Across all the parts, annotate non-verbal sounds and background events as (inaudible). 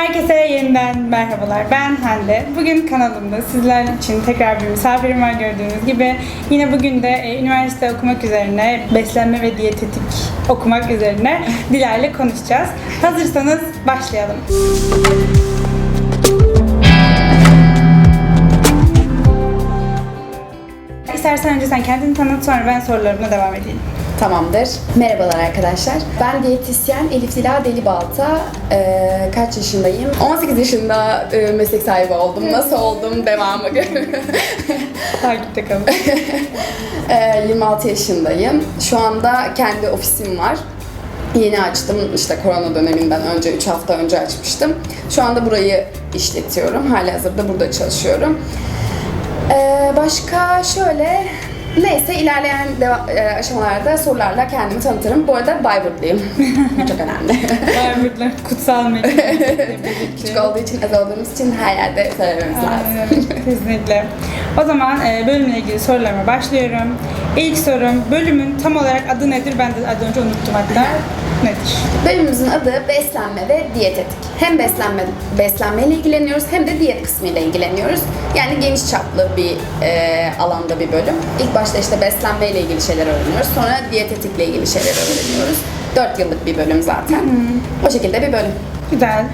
Herkese yeniden merhabalar. Ben Hande. Bugün kanalımda sizler için tekrar bir misafirim var gördüğünüz gibi. Yine bugün de e, üniversite okumak üzerine, beslenme ve diyetetik okumak üzerine (laughs) Dila konuşacağız. Hazırsanız başlayalım. İstersen önce sen kendini tanıt sonra ben sorularıma devam edeyim. Tamamdır. Merhabalar arkadaşlar. Ben diyetisyen Elif Dila Delibalta. Ee, kaç yaşındayım? 18 yaşında e, meslek sahibi oldum. Nasıl oldum? Devamı. (laughs) Takipte kalın. (laughs) Ee, 26 yaşındayım. Şu anda kendi ofisim var. Yeni açtım. İşte korona döneminden önce, 3 hafta önce açmıştım. Şu anda burayı işletiyorum. Hali hazırda burada çalışıyorum. Ee, başka şöyle... Neyse ilerleyen deva- e, aşamalarda sorularla kendimi tanıtırım. Bu arada Bayburtluyum. Bu (laughs) çok önemli. Bayburtlar kutsal mekan. (laughs) Küçük olduğu için, az olduğumuz için her yerde söylememiz lazım. Kesinlikle. O zaman e, bölümle ilgili sorularıma başlıyorum. İlk sorum, bölümün tam olarak adı nedir? Ben de az önce unuttum hatta. Nedir? Bölümümüzün adı beslenme ve diyetetik. Hem beslenme beslenmeyle ilgileniyoruz hem de diyet kısmıyla ilgileniyoruz. Yani geniş çaplı bir e, alanda bir bölüm. İlk başta işte beslenmeyle ilgili şeyler öğreniyoruz. Sonra diyetetikle ilgili şeyler öğreniyoruz. 4 yıllık bir bölüm zaten. O şekilde bir bölüm. Güzel.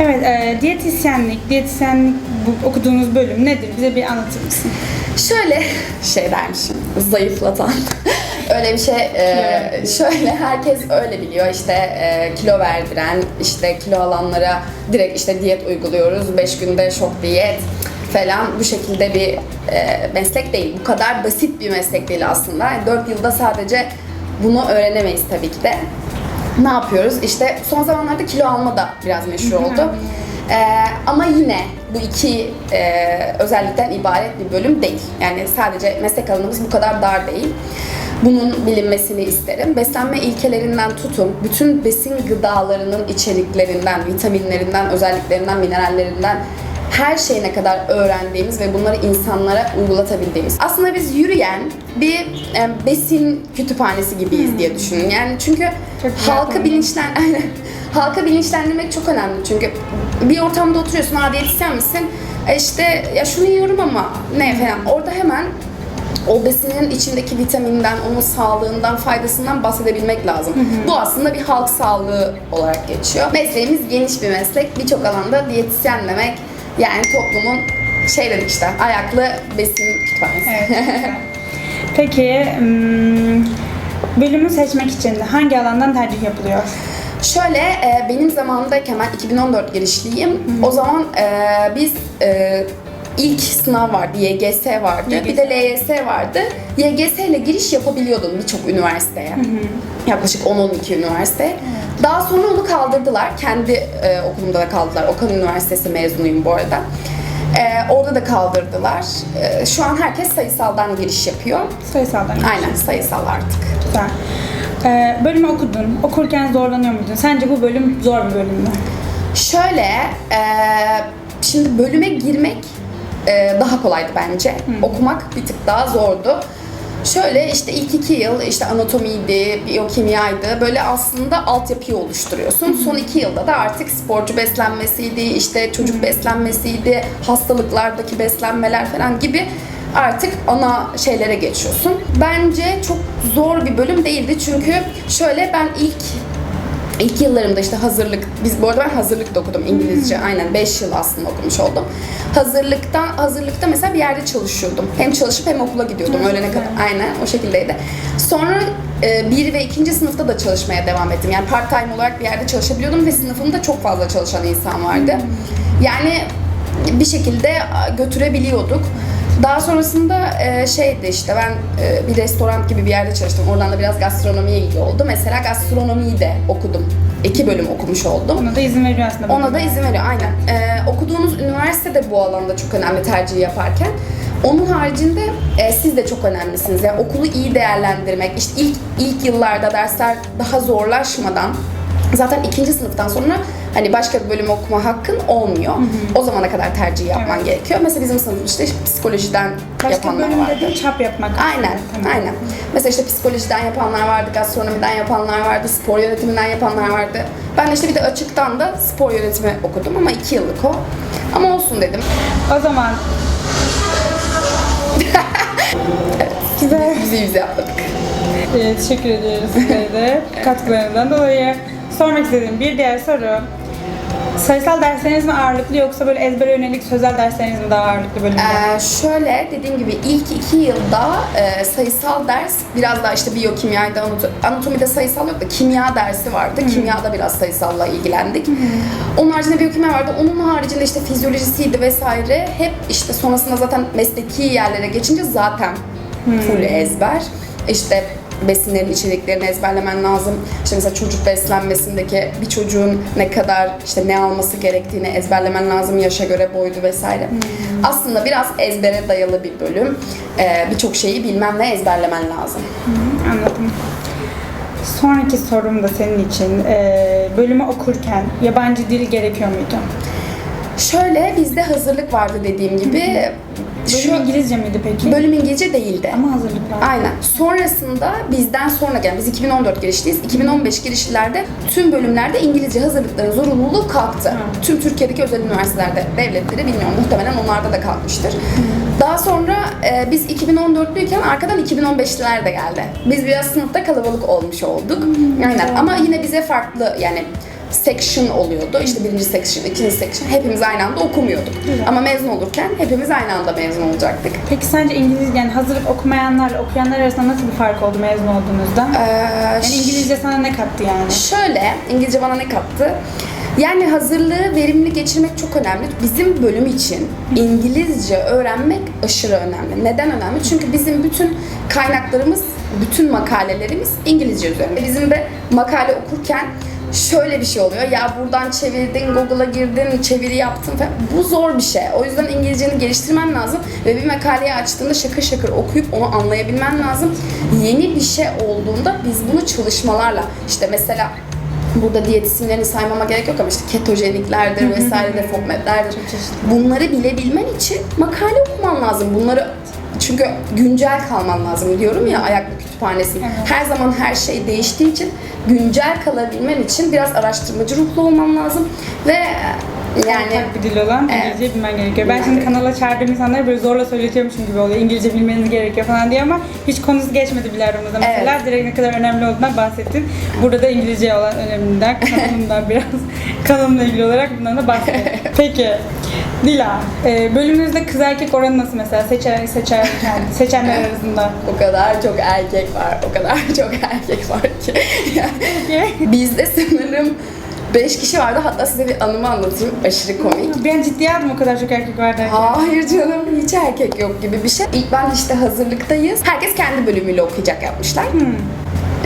Evet, e, diyetisyenlik, diyetisyenlik bu okuduğunuz bölüm nedir? Bize bir anlatır mısın? Şöyle (laughs) şey dermişim, zayıflatan. (laughs) öyle bir şey, e, şöyle herkes öyle biliyor işte e, kilo verdiren, işte kilo alanlara direkt işte diyet uyguluyoruz, 5 günde şok diyet falan bu şekilde bir e, meslek değil. Bu kadar basit bir meslek değil aslında. 4 yılda sadece bunu öğrenemeyiz tabii ki de. Ne yapıyoruz? İşte son zamanlarda kilo alma da biraz meşhur oldu. Ee, ama yine bu iki e, özellikten ibaret bir bölüm değil. Yani sadece meslek alanımız bu kadar dar değil. Bunun bilinmesini isterim. Beslenme ilkelerinden tutun, bütün besin gıdalarının içeriklerinden, vitaminlerinden, özelliklerinden, minerallerinden her şeyine kadar öğrendiğimiz ve bunları insanlara uygulatabildiğimiz. Aslında biz yürüyen bir e, besin kütüphanesi gibiyiz diye düşünün. Yani çünkü Çok halka bilinçlen (laughs) halka bilinçlendirmek çok önemli çünkü bir ortamda oturuyorsun, "Aa diyetisyen misin?" E işte ya şunu yiyorum ama ne falan. Orada hemen o besinin içindeki vitaminden, onun sağlığından, faydasından bahsedebilmek lazım. Bu aslında bir halk sağlığı olarak geçiyor. Mesleğimiz geniş bir meslek. Birçok alanda diyetisyen demek yani toplumun şey dedik işte ayaklı besin kütüphanesi. Evet. (laughs) Peki, hmm, bölümü seçmek için hangi alandan tercih yapılıyor? Şöyle e, benim zamanımdayken ben 2014 girişliyim. O zaman e, biz e, ilk sınav vardı, YGS vardı. Bir de LYS vardı. YGS ile giriş yapabiliyordun birçok üniversiteye. Yaklaşık 10-12 üniversite. Daha sonra onu kaldırdılar. Kendi e, okulumda da kaldılar. Okan Üniversitesi mezunuyum bu arada. E, orada da kaldırdılar. E, şu an herkes sayısaldan giriş yapıyor. Sayısaldan. Aynen sayısal artık. Güzel. Ee, bölümü okudun. Okurken zorlanıyor muydun? Sence bu bölüm zor bir bölüm mü? Şöyle, e, şimdi bölüme girmek e, daha kolaydı bence. Okumak bir tık daha zordu. Şöyle işte ilk iki yıl işte anatomiydi, biyokimyaydı. Böyle aslında altyapıyı oluşturuyorsun. Son iki yılda da artık sporcu beslenmesiydi, işte çocuk beslenmesiydi, hastalıklardaki beslenmeler falan gibi artık ana şeylere geçiyorsun. Bence çok zor bir bölüm değildi çünkü şöyle ben ilk İlk yıllarımda işte hazırlık, biz bu arada ben hazırlıkta okudum İngilizce. Aynen 5 yıl aslında okumuş oldum. Hazırlıkta, hazırlıkta mesela bir yerde çalışıyordum. Hem çalışıp hem okula gidiyordum Hı, öğlene güzel. kadar. Aynen o şekildeydi. Sonra e, bir ve ikinci sınıfta da çalışmaya devam ettim. Yani part time olarak bir yerde çalışabiliyordum ve sınıfımda çok fazla çalışan insan vardı. Yani bir şekilde götürebiliyorduk. Daha sonrasında e, şeydi işte ben e, bir restoran gibi bir yerde çalıştım. Oradan da biraz gastronomiye ilgi oldu. Mesela gastronomiyi de okudum. İki bölüm okumuş oldum. Ona da izin veriyor aslında. Ona da izin veriyor aynen. Ee, okuduğunuz üniversite de bu alanda çok önemli tercih yaparken. Onun haricinde e, siz de çok önemlisiniz. Yani okulu iyi değerlendirmek, işte ilk ilk yıllarda dersler daha zorlaşmadan Zaten ikinci sınıftan sonra hani başka bir bölüm okuma hakkın olmuyor. O zamana kadar tercih yapman Evet. gerekiyor. Mesela bizim sınıfımızda işte psikolojiden Başka yapanlar vardı. dediğin çap yapmak. Aynen, Tamam. aynen. Mesela işte psikolojiden yapanlar vardı, gastronomiden yapanlar vardı, spor yönetiminden yapanlar vardı. Ben de işte bir de açıktan da spor yönetimi okudum ama iki yıllık o. Ama olsun dedim. O zaman (laughs) Güzel. Bizi bize yapmadık. Ee, teşekkür ediyoruz size de (laughs) katkılarından dolayı. Sormak istediğim bir diğer soru. Sayısal dersleriniz mi ağırlıklı yoksa böyle ezbere yönelik sözel dersleriniz mi daha ağırlıklı bölümde? Ee, şöyle dediğim gibi ilk iki yılda e, sayısal ders biraz daha işte biyokimyaydı, anato- anatomide sayısal yok da kimya dersi vardı. Kimyada biraz sayısalla ilgilendik. Onun haricinde biyokimya vardı. Onun haricinde işte fizyolojisiydi vesaire. Hep işte sonrasında zaten mesleki yerlere geçince zaten full ezber. İşte besinlerin içeriklerini ezberlemen lazım. İşte mesela çocuk beslenmesindeki bir çocuğun ne kadar işte ne alması gerektiğini ezberlemen lazım yaşa göre boydu vesaire. Aslında biraz ezbere dayalı bir bölüm. Ee, Birçok şeyi bilmem ne ezberlemen lazım. Anladım. Sonraki sorum da senin için. Ee, bölümü okurken yabancı dil gerekiyor muydu? Şöyle bizde hazırlık vardı dediğim gibi. Bölüm Şu İngilizce miydi peki? bölüm İngilizce değildi. Ama hazırlık var. Aynen. Sonrasında bizden sonra gelen, biz 2014 girişliyiz. 2015 girişlilerde tüm bölümlerde İngilizce hazırlıkların zorunluluğu kalktı. Tüm Türkiye'deki özel üniversitelerde, devletleri bilmiyorum. Muhtemelen onlarda da kalkmıştır. Daha sonra e, biz 2014'lüyken arkadan 2015'liler de geldi. Biz biraz sınıfta kalabalık olmuş olduk. Aynen. Ama yine bize farklı yani section oluyordu. İşte birinci section, ikinci section. Hepimiz aynı anda okumuyorduk. Ama mezun olurken hepimiz aynı anda mezun olacaktık. Peki sence İngilizce yani hazırlık okumayanlarla okuyanlar arasında nasıl bir fark oldu mezun olduğunuzda? Ee, Yani İngilizce sana ne kattı yani? Şöyle, İngilizce bana ne kattı? Yani hazırlığı verimli geçirmek çok önemli. Bizim bölüm için İngilizce öğrenmek aşırı önemli. Neden önemli? Çünkü bizim bütün kaynaklarımız, bütün makalelerimiz İngilizce üzerine. Bizim de makale okurken şöyle bir şey oluyor. Ya buradan çevirdin, Google'a girdin, çeviri yaptın falan. Bu zor bir şey. O yüzden İngilizceni geliştirmen lazım ve bir makaleyi açtığında şakır şakır okuyup onu anlayabilmen lazım. Yeni bir şey olduğunda biz bunu çalışmalarla işte mesela Burada diyet isimlerini saymama gerek yok ama işte ketojeniklerdir vesaire de FODMAP'lerdir. Bunları bilebilmen için makale okuman lazım. Bunları çünkü güncel kalman lazım diyorum ya ayaklı kütüphanesi. Her zaman her şey değiştiği için güncel kalabilmen için biraz araştırmacı ruhlu olman lazım ve yani Ortak bir dil olan Evet. İngilizce bilmen gerekiyor. Ben şimdi kanala çağırdığım insanlara böyle zorla söyletiyormuşum gibi oluyor. İngilizce bilmeniz gerekiyor falan diye ama hiç konusu geçmedi bile aramızda. Mesela direkt ne kadar önemli olduğundan bahsettin. Burada da İngilizce olan öneminden, (laughs) kanalımdan biraz kanalımla ilgili olarak bundan da bahsedelim. Peki. Dila, e, bölümünüzde kız erkek oranı nasıl mesela seçer, seçerken, (laughs) seçenler arasında? o kadar çok erkek var, o kadar (laughs) çok erkek var ki. Yani bizde sanırım 5 kişi vardı. Hatta size bir anımı anlatayım. Aşırı komik. Ben ciddiye aldım o kadar çok erkek var derken. Hayır canım hiç erkek yok gibi bir şey. İlk ben işte hazırlıktayız. Herkes kendi bölümüyle okuyacak yapmışlar.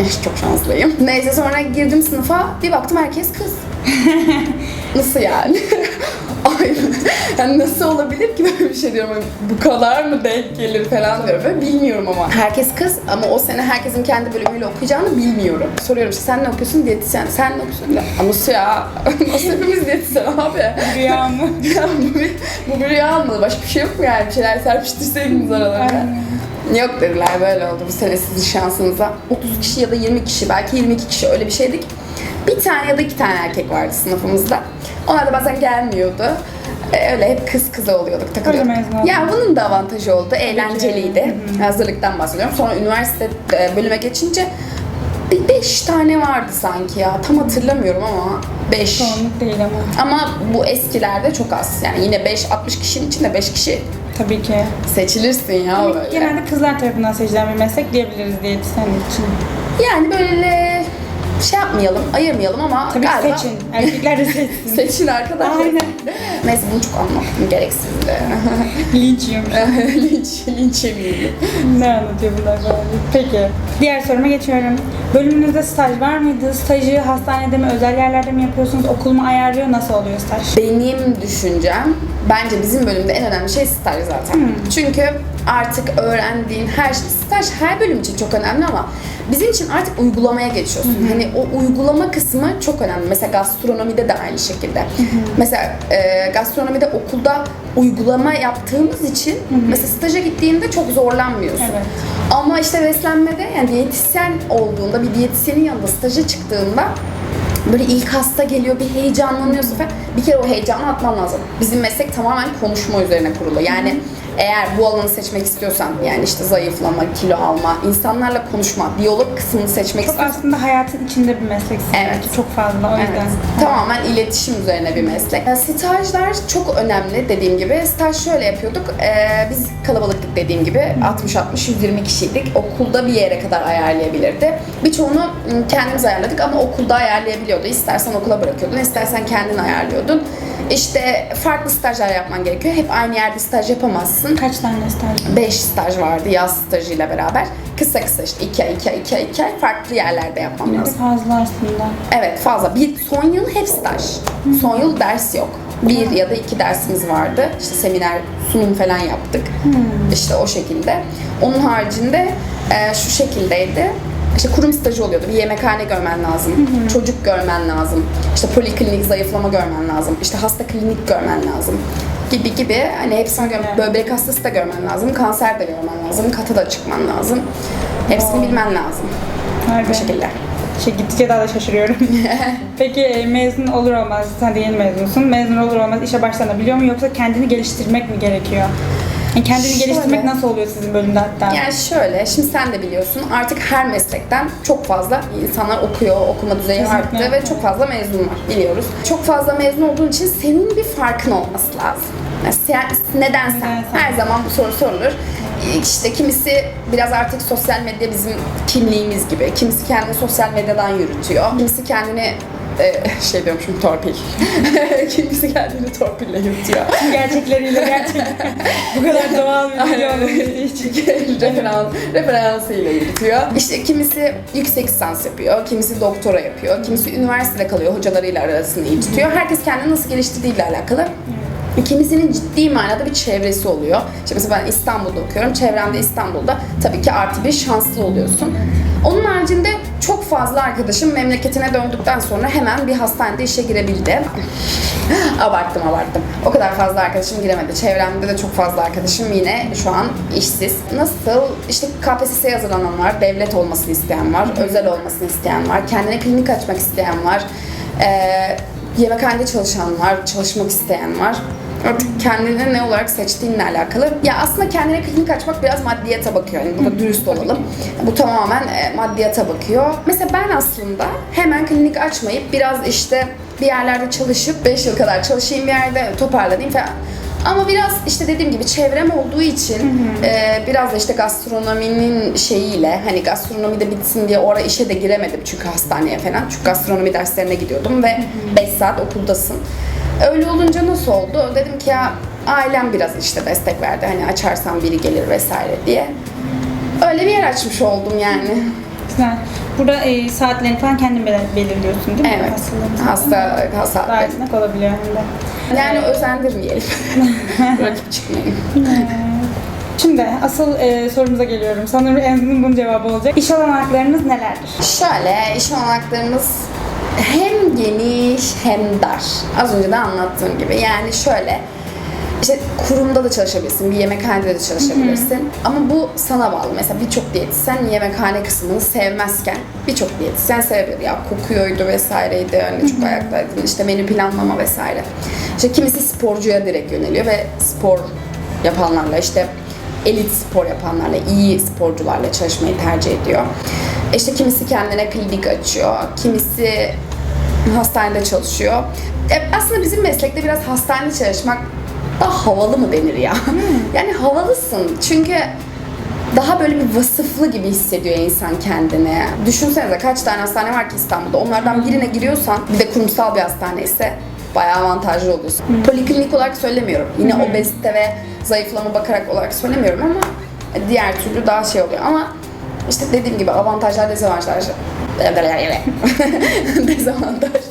Eh, Çok şanslıyım. Neyse sonra girdim sınıfa bir baktım herkes kız. (laughs) Nasıl yani? Ay, (laughs) yani nasıl olabilir ki böyle bir şey diyorum. Hani Bu kadar mı denk gelir falan diyorum. Böyle bilmiyorum ama. Herkes kız ama o sene herkesin kendi bölümüyle okuyacağını bilmiyorum. Soruyorum işte sen ne okuyorsun? Diyetisyen. Sen ne okuyorsun? Ya, nasıl ya? (laughs) Nasıl hepimiz diyetisyen abi? Rüya mı? (laughs) Ya bu bir, bu bir rüya olmalı. Başka bir şey yok mu yani? Bir şeyler serpiştirseydiniz aralarına. Yok dediler böyle oldu bu sene sizin şansınıza. 30 kişi ya da 20 kişi belki 22 kişi öyle bir şeydik. Bir tane ya da iki tane erkek vardı sınıfımızda. Onlar da bazen gelmiyordu. Ee, öyle hep kız kıza oluyorduk takılıyorduk. Mezun oldun. Ya bunun da avantajı oldu. Eğlenceliydi. Hazırlıktan bahsediyorum. Sonra üniversite e, bölüme geçince bir beş tane vardı sanki ya. Tam hatırlamıyorum ama beş. Çoğunluk değil ama. Ama bu eskilerde çok az. Yani yine 5-60 kişinin içinde 5 kişi Tabii ki. seçilirsin ya böyle. Genelde kızlar tarafından seçilen bir meslek diyebiliriz diyetisyenlik için. Yani böyle şey yapmayalım, ayırmayalım ama Tabii galiba seçin. Erkekler de seçsin. (laughs) seçin arkadaşlar. Aynen. Neyse bunu çok anlattım gereksizdi. (laughs) Linç yiyormuş. (laughs) linç, linç yemeyelim. ne anlatıyor bunlar falan. Peki. Diğer soruma geçiyorum. Bölümünüzde staj var mıydı? Stajı hastanede mi, özel yerlerde mi yapıyorsunuz? Okul mu ayarlıyor? Nasıl oluyor staj? Benim düşüncem bence bizim bölümde en önemli şey staj zaten. Çünkü artık öğrendiğin her şey, staj her bölüm için çok önemli ama bizim için artık uygulamaya geçiyorsun. Hani o uygulama kısmı çok önemli. Mesela gastronomide de aynı şekilde. Mesela e, gastronomide okulda uygulama yaptığımız için mesela staja gittiğinde çok zorlanmıyorsun. Evet. Ama işte beslenmede yani diyetisyen olduğunda bir diyetisyenin yanında staja çıktığında böyle ilk hasta geliyor bir heyecanlanıyorsun falan. Bir kere o heyecanı atman lazım. Bizim meslek tamamen konuşma üzerine kurulu. Yani eğer bu alanı seçmek istiyorsan yani işte zayıflama, kilo alma, insanlarla konuşma, diyalog kısmını seçmek Çok istiyorsan aslında hayatın içinde bir meslek Evet. çok fazla o yüzden. Evet. Tamamen iletişim üzerine bir meslek. Stajlar çok önemli dediğim gibi. Staj şöyle yapıyorduk. Ee, biz kalabalıktık dediğim gibi. 60-60-120 kişiydik. Okulda bir yere kadar ayarlayabilirdi. Birçoğunu ım, kendimiz ayarladık ama okulda ayarlayabiliyordu. İstersen okula bırakıyordun, istersen kendin ayarlıyordun. İşte farklı stajlar yapman gerekiyor. Hep aynı yerde staj yapamazsın. Kaç tane staj? 5 staj vardı yaz stajıyla beraber. Kısa kısa işte 2 ay, 2 ay, 2 ay, 2 ay farklı yerlerde yapmam lazım. fazla aslında. Evet fazla. Bir son yıl hep staj. Son yıl ders yok. Bir ya da iki dersimiz vardı. İşte seminer, sunum falan yaptık. İşte o şekilde. Onun haricinde e, şu şekildeydi. İşte kurum stajı oluyordu. Bir yemekhane görmen lazım. Çocuk görmen lazım. İşte poliklinik zayıflama görmen lazım. İşte hasta klinik görmen lazım. Gibi gibi. Hani hepsini gör, böbrek hastası da görmen lazım. Kanser de görmen lazım. Kata da çıkman lazım. Hepsini Wow. bilmen lazım. Be. Bu şekilde. Şey, gittikçe daha da şaşırıyorum. (laughs) Peki e, mezun olur olmaz, sen de yeni mezunsun. Mezun olur olmaz işe başlanabiliyor mu yoksa kendini geliştirmek mi gerekiyor? Yani kendini Şöyle. geliştirmek nasıl oluyor sizin bölümde hatta? Yani şöyle, şimdi sen de biliyorsun artık her meslekten çok fazla insanlar okuyor, okuma düzeyi Kesinlikle. arttı ve çok fazla mezun var biliyoruz. Çok fazla mezun olduğun için senin bir farkın olması lazım. Yani sen, neden sen? Neden sen? Her zaman bu soru sorulur. İşte kimisi biraz artık sosyal medya bizim kimliğimiz gibi. Kimisi kendini sosyal medyadan yürütüyor. Kimisi kendini e, şey diyormuşum torpil. (laughs) kimisi kendini torpille yürütüyor. Gerçekleriyle gerçekten bu kadar doğal bir video. Referans, referansıyla yürütüyor. İşte kimisi yüksek lisans yapıyor, kimisi doktora yapıyor, kimisi üniversitede kalıyor, hocalarıyla arasını iyi tutuyor. Herkes kendini nasıl geliştirdiğiyle alakalı. Kimisinin ciddi manada bir çevresi oluyor. İşte mesela ben İstanbul'da okuyorum. Çevremde İstanbul'da tabii ki artı bir şanslı oluyorsun. Onun haricinde çok fazla arkadaşım memleketine döndükten sonra hemen bir hastanede işe girebildi. abarttım abarttım. O kadar fazla arkadaşım giremedi. Çevremde de çok fazla arkadaşım yine şu an işsiz. Nasıl? İşte KPSS'ye hazırlanan var, devlet olmasını isteyen var, özel olmasını isteyen var, kendine klinik açmak isteyen var. Ee, yemekhanede çalışan var, çalışmak isteyen var. Artık kendini ne olarak seçtiğinle alakalı. Ya aslında kendine klinik açmak biraz maddiyata bakıyor. Yani burada dürüst olalım. Bu tamamen e, maddiyata bakıyor. Mesela ben aslında hemen klinik açmayıp biraz işte bir yerlerde çalışıp 5 yıl kadar çalışayım bir yerde toparlanayım falan. Ama biraz işte dediğim gibi çevrem olduğu için e, biraz da işte gastronominin şeyiyle hani gastronomi de bitsin diye oraya işe de giremedim çünkü hastaneye falan. Çünkü gastronomi derslerine gidiyordum ve 5 saat okuldasın. Öyle olunca nasıl oldu? Dedim ki ya ailem biraz işte destek verdi. Hani açarsan biri gelir vesaire diye. Öyle bir yer açmış oldum yani. Güzel. Burada e, saatlerini falan kendin belir- belirliyorsun değil mi? Evet. Hasta, hasta. Daha esnek olabiliyor hem de. Yani özendirmeyelim. (laughs) Rakip çıkmayın. Şimdi asıl e, sorumuza geliyorum. Sanırım en azından bunun cevabı olacak. İş olanaklarınız nelerdir? Şöyle iş olanaklarımız hem geniş hem dar. Az önce de anlattığım gibi. Yani şöyle işte kurumda da çalışabilirsin, bir yemekhanede de çalışabilirsin. Ama bu sana bağlı. Mesela birçok diyetisyen yemekhane kısmını sevmezken birçok diyetisyen sevebilir. Ya kokuyordu vesaireydi, hani çok ayaktaydın, işte menü planlama vesaire. İşte kimisi sporcuya direkt yöneliyor ve spor yapanlarla işte elit spor yapanlarla, iyi sporcularla çalışmayı tercih ediyor. İşte kimisi kendine klinik açıyor, kimisi hastanede çalışıyor. E, aslında bizim meslekte biraz hastanede çalışmak daha havalı mı denir ya? (laughs) yani havalısın çünkü daha böyle bir vasıflı gibi hissediyor insan kendini. Düşünsenize kaç tane hastane var ki İstanbul'da. Onlardan birine giriyorsan bir de kurumsal bir hastane ise bayağı avantajlı oluyorsun. Poliklinik olarak söylemiyorum. Yine obezite ve zayıflama bakarak olarak söylemiyorum ama diğer türlü daha şey oluyor. Ama işte dediğim gibi avantajlar, dezavantajlar. (laughs) dezavantajlar.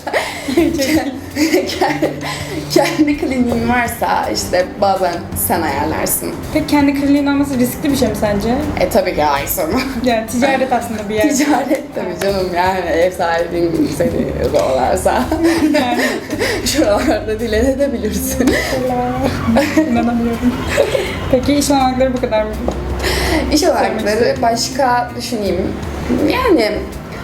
kendi, kliniğin varsa işte bazen sen ayarlarsın. Peki kendi kliniğin olması riskli bir şey mi sence? E tabii ki ay sonu. Yani ticaret aslında bir yer. Ticaret tabii canım yani ev sahibin seni zorlarsa yani. (laughs) şuralarda dilenebilirsin. İnanamıyorum. Peki iş olanakları bu kadar mı? İş olanakları başka düşüneyim. Yani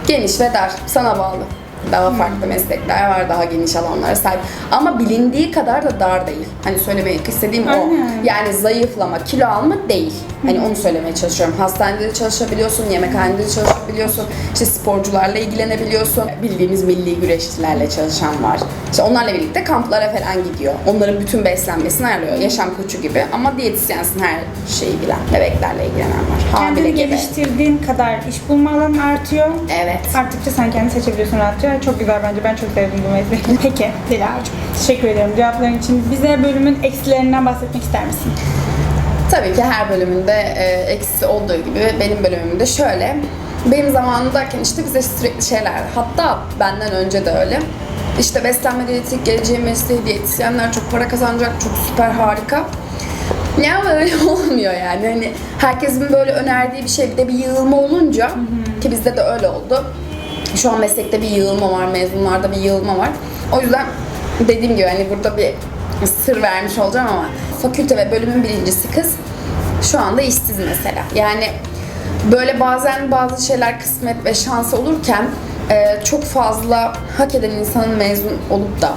geniş ve dar. Sana bağlı. Daha farklı meslekler var, daha geniş alanlara sahip. Ama bilindiği kadar da dar değil. Hani söylemek istediğim o. Aynen. Yani zayıflama, kilo alma değil. Hani onu söylemeye çalışıyorum. Hastanede de çalışabiliyorsun, yemekhanede de çalışabiliyorsun. İşte sporcularla ilgilenebiliyorsun. Bildiğimiz milli güreşçilerle çalışan var. İşte onlarla birlikte kamplara falan gidiyor. Onların bütün beslenmesini ayarlıyor. Yaşam koçu gibi. Ama diyetisyensin her şeyi bilen. Bebeklerle ilgilenen var. Hamile Kendini gibi. geliştirdiğin kadar iş bulma alanın artıyor. Evet. Arttıkça sen kendini seçebiliyorsun rahatça. Çok güzel bence. Ben çok sevdim bu mesleği. (laughs) Peki Dilara'cığım. Teşekkür ediyorum cevapların için. Bize bölümün eksilerinden bahsetmek ister misin? Tabii ki her bölümünde e, eksisi olduğu gibi benim bölümümde şöyle. Benim zamanımdayken işte bize sürekli şeyler, hatta benden önce de öyle. İşte beslenme diyetik, geleceğin mesleği diyetisyenler çok para kazanacak, çok süper harika. Ya ama öyle (laughs) olmuyor yani. Hani herkesin böyle önerdiği bir şey bir de bir yığılma olunca ki bizde de öyle oldu. Şu an meslekte bir yığılma var, mezunlarda bir yığılma var. O yüzden dediğim gibi hani burada bir sır vermiş olacağım ama fakülte ve bölümün birincisi kız şu anda işsiz mesela. Yani böyle bazen bazı şeyler kısmet ve şans olurken e, çok fazla hak eden insanın mezun olup da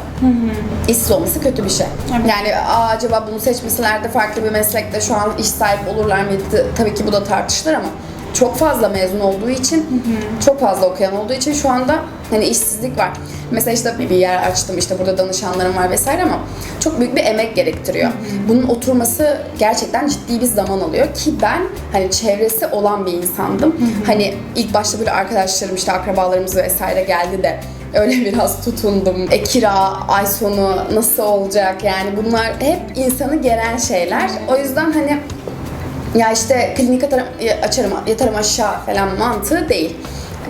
işsiz olması kötü bir şey. Evet. Yani Aa, acaba bunu seçmeseler de farklı bir meslekte şu an iş sahibi olurlar mıydı? Tabii ki bu da tartışılır ama çok fazla mezun olduğu için, çok fazla okuyan olduğu için şu anda hani işsizlik var. Mesela işte bir yer açtım, işte burada danışanlarım var vesaire ama çok büyük bir emek gerektiriyor. Bunun oturması gerçekten ciddi bir zaman alıyor ki ben hani çevresi olan bir insandım. Hani ilk başta böyle arkadaşlarım işte akrabalarımız vesaire geldi de öyle (laughs) biraz tutundum. E kira, ay sonu nasıl olacak yani bunlar hep insanı geren şeyler. O yüzden hani ya işte klinik atarım, açarım, yatarım aşağı falan mantığı değil.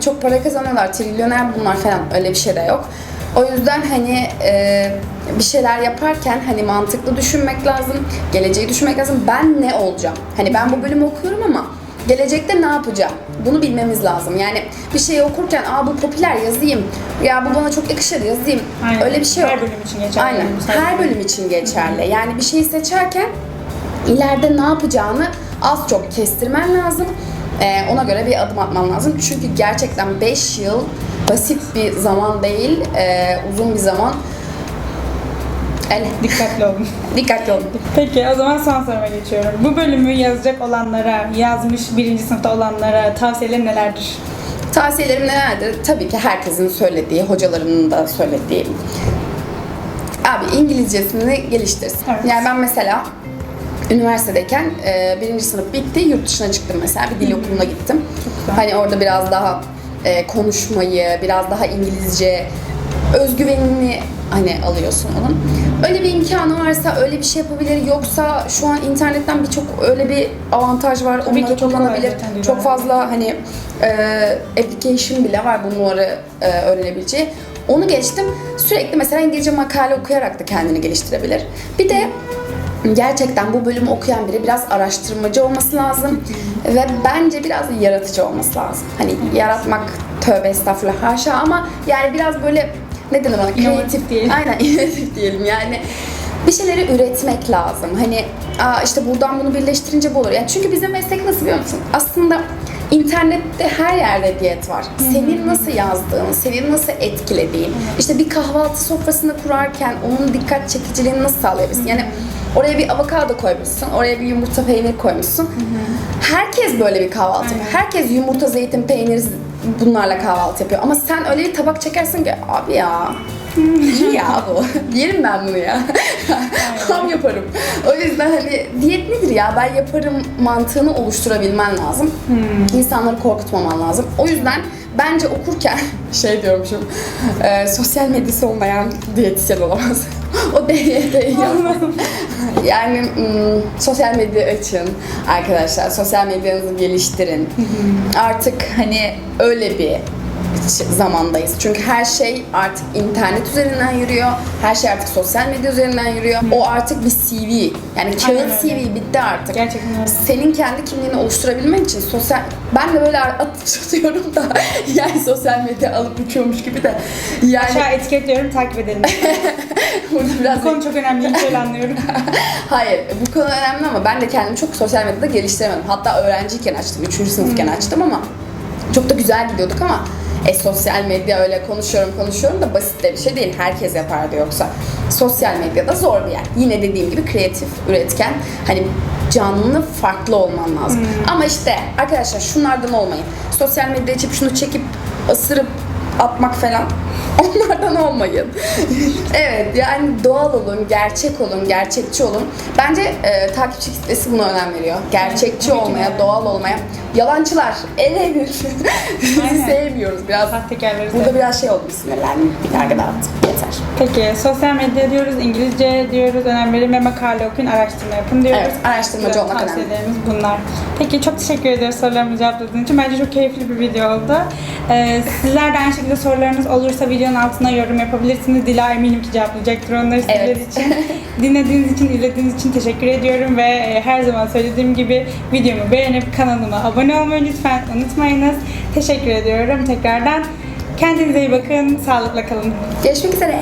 Çok para kazanıyorlar, trilyoner bunlar falan öyle bir şey de yok. O yüzden hani e, bir şeyler yaparken hani mantıklı düşünmek lazım, geleceği düşünmek lazım. Ben ne olacağım? Hani ben bu bölümü okuyorum ama gelecekte ne yapacağım? Bunu bilmemiz lazım. Yani bir şeyi okurken aa bu popüler yazayım, ya bu bana çok yakışır yazayım. Aynen. Öyle bir şey yok. Her bölüm için geçerli. Aynen. Her Her bölüm için geçerli. Yani bir şeyi seçerken ileride ne yapacağını az çok kestirmen lazım. Ee, ona göre bir adım atman lazım. Çünkü gerçekten 5 yıl basit bir zaman değil, ee, uzun bir zaman. Öyle. Dikkatli olun. (laughs) Dikkatli olun. Peki o zaman son soruma geçiyorum. Bu bölümü yazacak olanlara, yazmış birinci sınıfta olanlara tavsiyelerin nelerdir? Tavsiyelerim nelerdir? Tabii ki herkesin söylediği, hocalarının da söylediği. Abi İngilizcesini geliştirsin. Evet. Yani ben mesela üniversitedeyken e, birinci sınıf bitti, yurt dışına çıktım mesela. Bir dil okuluna gittim. Hani orada biraz daha e, konuşmayı, biraz daha İngilizce özgüvenini hani alıyorsun onun. Öyle bir imkanı varsa öyle bir şey yapabilir. Yoksa şu an internetten birçok öyle bir avantaj var. Tabii Onları çok kullanabilir. Çok diyorlar. fazla hani e, application bile var bunları e, öğrenebileceği. Onu geçtim. Sürekli mesela İngilizce makale okuyarak da kendini geliştirebilir. Bir de gerçekten bu bölümü okuyan biri biraz araştırmacı olması lazım ve bence biraz yaratıcı olması lazım. Hani yaratmak tövbe estağfurullah haşa ama yani biraz böyle ne denir ona? Kreatif diyelim. Aynen (laughs) inovatif diyelim yani. Bir şeyleri üretmek lazım. Hani Aa, işte buradan bunu birleştirince bu olur. Yani çünkü bizim meslek nasıl biliyor musun? Aslında internette her yerde diyet var. Senin nasıl yazdığın, senin nasıl etkilediğin. işte bir kahvaltı sofrasını kurarken onun dikkat çekiciliğini nasıl sağlayabilirsin? Yani oraya bir avokado koymuşsun, oraya bir yumurta peynir koymuşsun. Herkes böyle bir kahvaltı yapıyor. Herkes yumurta, zeytin, peynir bunlarla kahvaltı yapıyor. Ama sen öyle bir tabak çekersin ki abi ya iyi ya bu. (laughs) Yerim ben bunu ya. (laughs) Tam yaparım. O yüzden hani diyet nedir ya ben yaparım mantığını oluşturabilmen lazım. İnsanları korkutmaman lazım. O yüzden bence okurken (laughs) şey diyormuşum e, sosyal medyası olmayan diyetisyen olamaz. O DYT'yi yapmam. Yani sosyal medya açın arkadaşlar. Sosyal medyanızı geliştirin. Artık hani öyle bir zamandayız. Çünkü her şey artık internet üzerinden yürüyor. Her şey artık sosyal medya üzerinden yürüyor. O artık bir CV. Yani kağıt. CV bitti artık. Gerçekten öyle. Senin kendi kimliğini oluşturabilmek için sosyal... Ben de böyle atıyorum (laughs) da yani sosyal medya alıp uçuyormuş gibi de. Yani Aşağı etiketliyorum, takip edelim. (laughs) burada (laughs) biraz... Bu konu çok önemli, şöyle (laughs) anlıyorum. Hayır, bu konu önemli ama ben de kendimi çok sosyal medyada geliştiremedim. Hatta öğrenciyken açtım, 3. sınıfken açtım ama çok da güzel gidiyorduk ama e, sosyal medya öyle konuşuyorum konuşuyorum da basit de bir şey değil. Herkes yapardı yoksa. Sosyal medyada zor bir yer. Yine dediğim gibi kreatif, üretken, hani canlı, farklı olman lazım. Ama işte arkadaşlar şunlardan olmayın. Sosyal medya açıp şunu çekip ısırıp atmak falan onlardan olmayın. evet yani doğal olun, gerçek olun, gerçekçi olun. Bence e, takipçi kitlesi buna önem veriyor. Gerçekçi olmaya, doğal olmaya. Yalancılar ele bir. (laughs) Sevmiyoruz biraz. Sahtekarları Burada biraz şey oldum sinirlendim. Bir dağıttım. Yeter. Peki sosyal medya diyoruz, İngilizce diyoruz, önem verin ve makale okuyun, araştırma yapın diyoruz. Evet, araştırmacı Güzel olmak önemli. tavsiyelerimiz bunlar. Peki çok teşekkür ederiz sorularımı cevapladığınız için. Bence çok keyifli bir video oldu. Ee, sizler de aynı şekilde sorularınız olursa videonun altına yorum yapabilirsiniz. Dila eminim ki cevaplayacaktır onları sizler Evet. için. (laughs) Dinlediğiniz için, izlediğiniz için teşekkür ediyorum ve e, her zaman söylediğim gibi videomu beğenip kanalıma abone olmayı lütfen unutmayınız. Teşekkür ediyorum tekrardan. Kendinize iyi bakın, sağlıkla kalın. Görüşmek üzere.